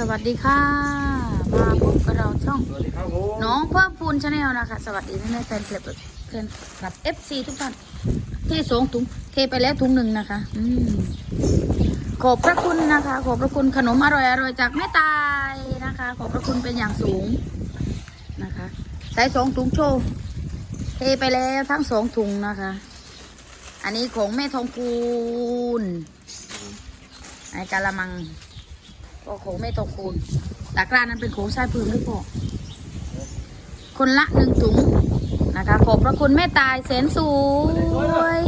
สวัสดีค่ะ มาพบกับเราช่อง น้องเพิ่มพูนชาแนลนะคะ สวัสดีแม่แฟนคลับแฟนคลับ FC ทุกท่านเทสองถุงเทไปแล้วถุงหนึ่งนะคะอืมขอบพระคุณนะคะ ขอบพระคุณขนมอร่อยอร่อยๆจากแม่ตายนะคะ ขอบพระคุณเป็นอย่างสูงนะคะใส่สองถุงโชว์เทไปแล้วทั้งสองถุงนะคะ อันนี้ของแม่ทองคูณไอ้กะละมัง ก็โขงแม่ทองคูณตะกร้านั้นเป็นโของชายพื้นหรือเปล่าคนละหนึ่งถุงนะคะ ขอบพระคุณแม่ตายแสนสวย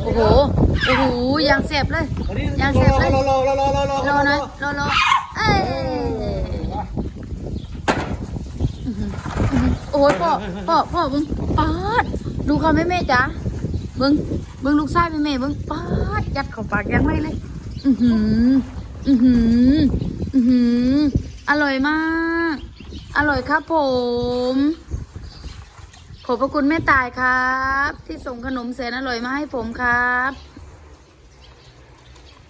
โอ้โห โอ้โหยังเสียบเลย ยังเสียบเลยรอรอรอรอรอรอรอน่อยรอรอเอ้โอ้ยพ่อพ่อพ่อมึงปาดดูเขาแม่แม่จ๋ามึงมึงลูกชายแม่แม่มึงปาดยัดเข้าปากยังไม่เลย อือหือ อือหือ อือหือ อร่อยมาก อร่อยครับผม ขอบพระคุณแม่ตายครับ ที่ส่งขนมแสนอร่อยมาให้ผมครับ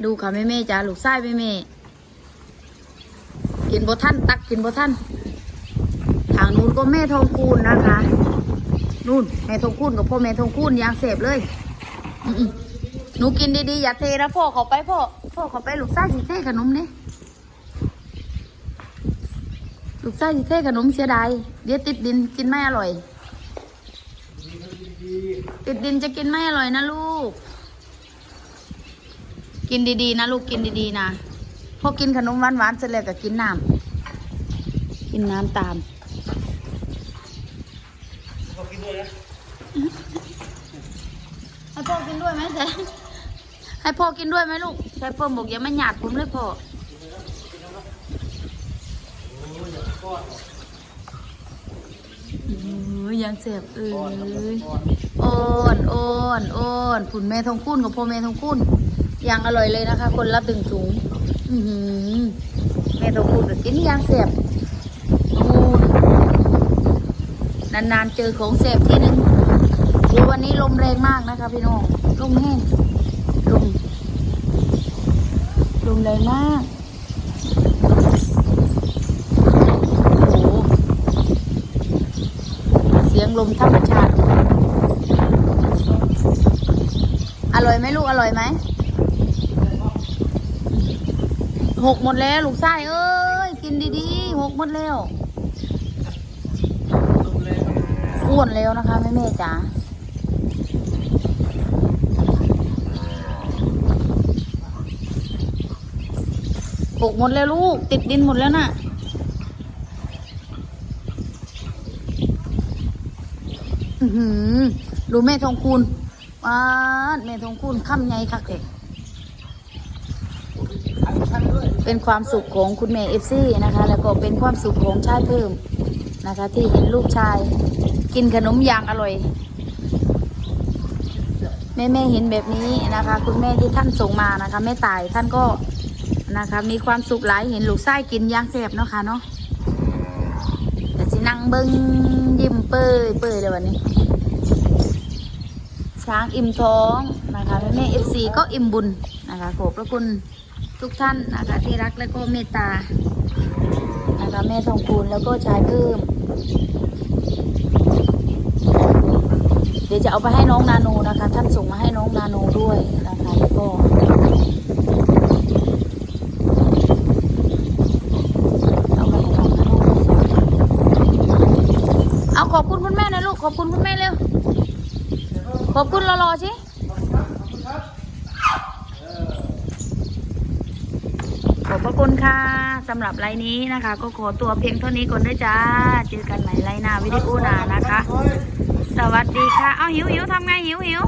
ดูค่ะแม่เม่จ้าลูกไส้แม่เม่กินบท่านตักกินบท่านทางนู้นก็แม่ทองคูณนะคะ นู่นแม่ทองคูณกับพ่อแม่ทองคูณยางเสพเลย อือ นูกินดีๆ อย่าเทนะพ่อเขาไปพ่อพ่อเขาไปลูกไส้สิเทขนมนี่ลูกไส้สิเทขนมเสียดายเดี๋ยวติดดินกินไม่อร่อย ติดดินจะกินไม่อร่อยนะลูก กินดีๆนะลูกกินดีๆนะพอกินขนมหวานๆเสร็จแล้วก็กินน้ำกินน้ำตามเขากินด้วยนะให้พ่อกินด้วยไหมแซ่ ให้พ่อกินด้วยไหมลูกแซ่เพิ่มบอกอย่ามาหยาดผมเลยพ่อโอ้ยยังเสียบเอ้ยโอนโอนโอนผุนแม่ทองคุ้นกับพ่อแม่ทองคุ้นยังอร่อยเลยนะคะ คนละตึงถุงอือหือแม่ทองคุ้นก็กินยังเสียบโอ้ยนานๆเจอของเสียบทีนึงเดี๋ยววันนี้ลมแรงมากนะคะพี่น้องลมแห้ง ลมลมแรงมาก โอ้โห เสียงลมธรรมชาติ อร่อยไหมลูกอร่อยไหม หกหมดแล้ว ลูกไส้เอ้ย กินดีๆ หกหมดแล้วอ้วนแล้วนะคะแม่แม่ๆจ๋า ปลูกหมดแล้วลูก ติดดินหมดแล้วน่ะอือหือดูแม่ทองคูณว้าแม่ทองคูณค่ำไงคักเลยเป็นความสุขของคุณแม่เอฟซีนะคะ แล้วก็เป็นความสุขของชายเพิ่มนะคะ ที่เห็นลูกชาย กินขนมยางอร่อย แม่แม่เห็นแบบนี้นะคะ คุณแม่ที่ท่านส่งมานะคะแม่ตายท่านก็ นะคะ มีความสุขหลายเห็นลูกไส้กินย่างแซ่บเนาะค่ะเนาะแต่สินั่งเบิ้งยิ้มเปื่อยเปื่อยเลยวันนี้ ช้างอิ่มท้องนะคะแม่แม่เอฟซีก็อิ่มบุญนะคะขอบพระคุณทุกท่านนะคะที่รักและก็เมตตานะคะแม่ทองคูณแล้วก็ชายเพิ่มเดี๋ยวจะเอาไปให้น้องนาโนนะคะ ท่านส่งมาให้น้องนาโนด้วยนะคะ แล้วก็เอาไปให้น้องนาโนเอา ขอบคุณคุณแม่นะลูก ขอบคุณคุณแม่เร็ว ขอบคุณรอรอชิขอบพระคุณค่ะสำหรับไลน์นี้นะคะ ก็ขอตัวเพียงเท่านี้ก่อนด้วยจ้า เจอกันใหม่ไลน์หน้าวิดีโอหน้านะคะ สวัสดีค่ะ เอาหิวหิวทำไงหิวหิว